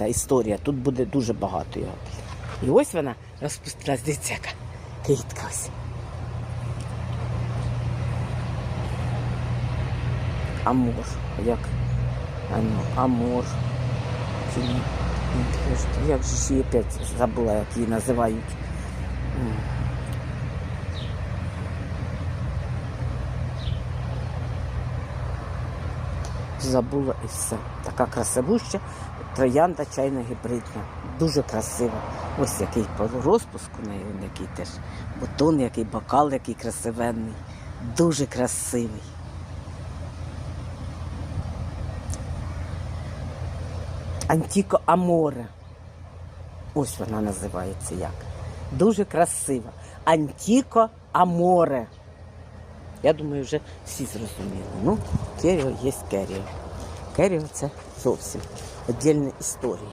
ета, історія. Тут буде дуже багато його. І ось вона розпустилась, дивіться, яка квітка ось. Амур. Як? Ану, Амур. Як же ж опять забула, як її називають. Забула і все. Така красивуща троянда чайна гібридна. Дуже красива. Ось який по розпуску у неї, який теж бутон, який бокал, який красивенний. Дуже красивий. Антіко Аморе. Ось вона називається як. Дуже красива. Антіко Аморе. Я думаю, вже всі зрозуміли. Ну, Керіо є Керіо. Керіо це зовсім віддільна історія.